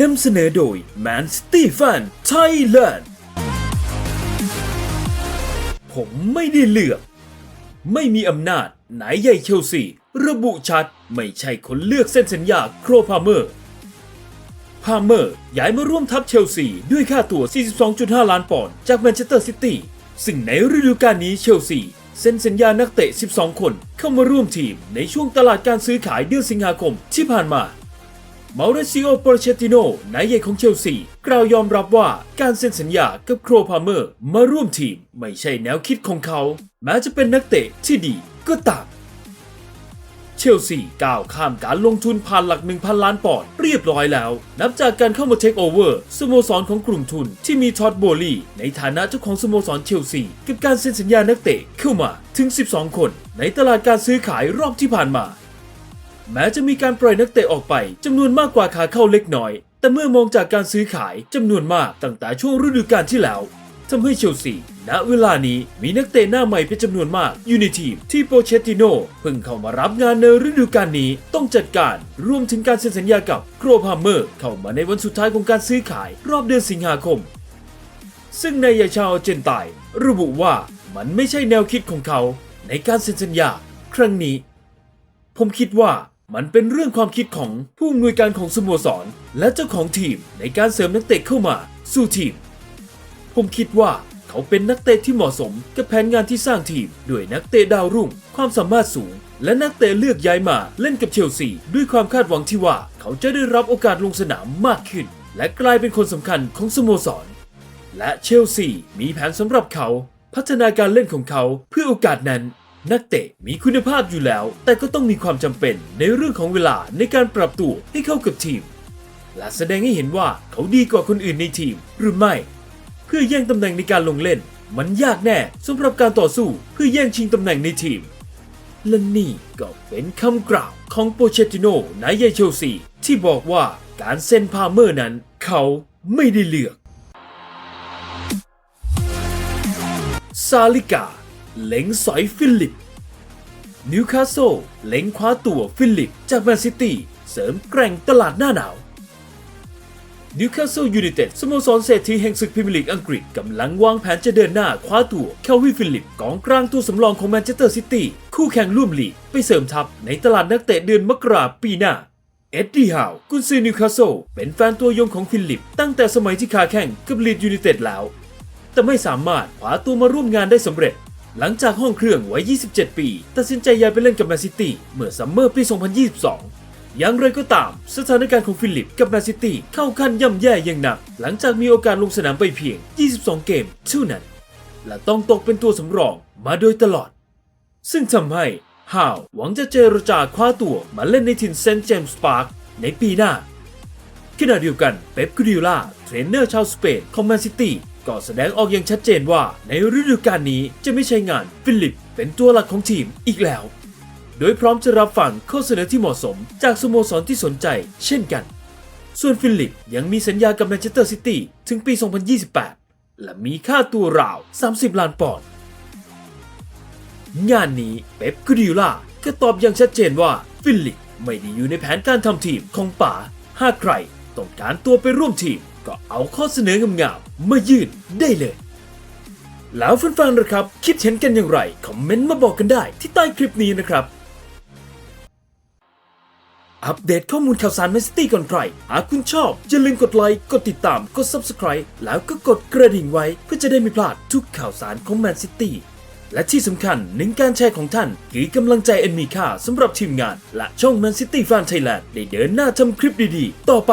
นำเสนอโดย Man City Fan Thailand ผมไม่ได้เลือก ไม่มีอำนาจไหนใหญ่เชลซี ระบุชัด ไม่ใช่คนเลือกเส้นสัญญาโครพาเมอร์ พาเมอร์ย้ายมาร่วมทัพเชลซี ด้วยค่าตัว42.5 ล้านปอนด์จากแมนเชสเตอร์ซิตี้ซึ่งในฤดูกาลนี้เชลซีเซ็นสัญญานักเตะ 12 คนเข้ามาร่วมทีมในช่วงตลาดการซื้อขายเดือนสิงหาคมที่ผ่านมา มาริซิโอโปเชติโนนายใหญ่ของเชลซี กล่าวยอมรับว่าการเซ็นสัญญากับโครพาเมอร์มาร่วมทีมไม่ใช่แนวคิดของเขา แม้จะเป็นนักเตะที่ดีก็ตามเชลซีก้าวข้ามการลงทุนผ่านหลัก 1,000 ล้านปอนด์เรียบร้อยแล้ว นับจากการเข้ามาเทคโอเวอร์สโมสรของกลุ่มทุนที่มีท็อดโบลีในฐานะเจ้าของสโมสรเชลซี กับการเซ็นสัญญานักเตะเข้ามาถึง 12 คน ในตลาดการซื้อขายรอบที่ผ่านมา แม้จะมีการปล่อยนักเตะออกไปจำนวนมากกว่าขาเข้าเล็กน้อย แต่เมื่อมองจากการซื้อขายจำนวนมากตั้งแต่ช่วงฤดูกาลที่แล้วทำให้เชลซี ณ เวลานี้มีนักเตะหน้าใหม่เป็นจำนวนมากอยู่ในทีมที่โปเชตติโนเพิ่งเข้ามารับงานในฤดูกาลนี้ต้องจัดการรวมถึงการเซ็นสัญญากับโครพาเมอร์ เข้ามาในวันสุดท้ายของการซื้อขายรอบเดือนสิงหาคม ซึ่งนายชาวอาร์เจนไตระบุว่ามันไม่ใช่แนวคิดของเขาในการเซ็นสัญญา ครั้งนี้ ผมคิดว่า มันเป็นเรื่องความคิดของผู้อำนวยการของสโมสร และเจ้าของทีมในการเสริมนักเตะเข้ามาสู่ทีม ผมคิดว่าเขาเป็นนักเตะที่เหมาะสมกับแผนงานที่สร้างทีม ด้วยนักเตะดาวรุ่ง ความสามารถสูง และนักเตะเลือกย้ายมาเล่นกับเชลซีด้วยความคาดหวังที่ว่าเขาจะได้รับโอกาสลงสนามมากขึ้น และกลายเป็นคนสำคัญของสโมสร และเชลซีมีแผนสำหรับเขา พัฒนาการเล่นของเขาเพื่อโอกาสนั้น นักเตะมีคุณภาพอยู่แล้ว แต่ก็ต้องมีความจำเป็นในเรื่องของเวลาในการปรับตัวให้เข้ากับทีม และแสดงให้เห็นว่าเขาดีกว่าคนอื่นในทีมหรือไม่ เพื่อแย่งตำแหน่งในการลงเล่น มันยากแน่สำหรับการต่อสู้เพื่อแย่งชิงตำแหน่งในทีม และนี่ก็เป็นคำกล่าวของโปเชติโนนายใหญ่เชลซีที่บอกว่าการเซ็นพาเมอร์นั้น เขาไม่ได้เลือก ซาลิกา เล็งสอยฟิลิป นิวคาสเซิลเล็งคว้าตัวฟิลิปจากแมนซิตี้เสริมแกร่งตลาดหน้าหนาวนิวคาสเซิลยูไนเต็ดสโมสรเศรษฐีแห่งศึกพรีเมียร์ลีกอังกฤษกำลังวางแผนจะเดินหน้าคว้าตัวเคลวินฟิลิปกองกลางตัวสำรองของแมนเชสเตอร์ซิตี้คู่แข่งร่วมลีกไปเสริมทัพในตลาดนักเตะเดือนมกราปีหน้า เอ็ดดี้ฮาวกุนซือนิวคาสเซิลเป็นแฟนตัวยงของฟิลิป ตั้งแต่สมัยที่คาแข่งกับลีดยูไนเต็ดแล้ว แต่ไม่สามารถคว้าตัวมาร่วมงานได้สำเร็จ หลังจากห้องเครื่องวัย 27 ปี ตัดสินใจย้ายไปเล่นกับแมนซิตี้เมื่อซัมเมอร์ปี 2022 อย่างไรก็ตาม สถานการณ์ของฟิลิปกับแมนซิตี้เข้าขั้นย่ำแย่อย่างหนัก หลังจากมีโอกาสลงสนามไปเพียง 22 เกมเท่านั้น และต้องตกเป็นตัวสำรองมาโดยตลอด ซึ่งทำให้ฮาวหวังจะเจรจาคว้าตัวมาเล่นในถิ่นเซนต์เจมส์พาร์คในปีหน้าขณะเดียวกันเป๊ปกูดิโอลาเทรนเนอร์ชาวสเปนของแมนซิตี้ ก็แสดงออกอย่างชัดเจนว่าในฤดูกาลนี้จะไม่ใช่งานฟิลิปเป็นตัวหลักของทีมอีกแล้ว โดยพร้อมจะรับฟังข้อเสนอที่เหมาะสม จากสโมสรที่สนใจ เช่นกัน ส่วนฟิลิปยังมีสัญญากับแมนเชสเตอร์ซิตี้ถึงปี 2028 และมีค่าตัวราว 30 ล้านปอนด์งานนี้เป๊ปกูดิโอลาก็ตอบอย่างชัดเจนว่าฟิลิปไม่ได้อยู่ในแผนการทำทีมของป๋าหากใครต้องการตัวไปร่วมทีม ก็เอาข้อเสนองามๆมายื่นได้เลย แล้วแฟนๆนะครับ คิดเห็นกันอย่างไร คอมเมนต์มาบอกกันได้ที่ใต้คลิปนี้นะครับ อัปเดตข้อมูลข่าวสารแมนซิตี้ก่อนใคร หากคุณชอบอย่าลืมกดไลค์ กดติดตาม กด Subscribe แล้วก็กดกระดิ่งไว้เพื่อจะได้ไม่พลาดทุกข่าวสารของแมนซิตี้และที่สำคัญหนึ่งการแชร์ของท่าน คือกำลังใจอันมีค่าสำหรับทีมงาน และช่องแมนซิตี้แฟนไทยแลนด์ได้เดินหน้าทำคลิปดีๆ ต่อไป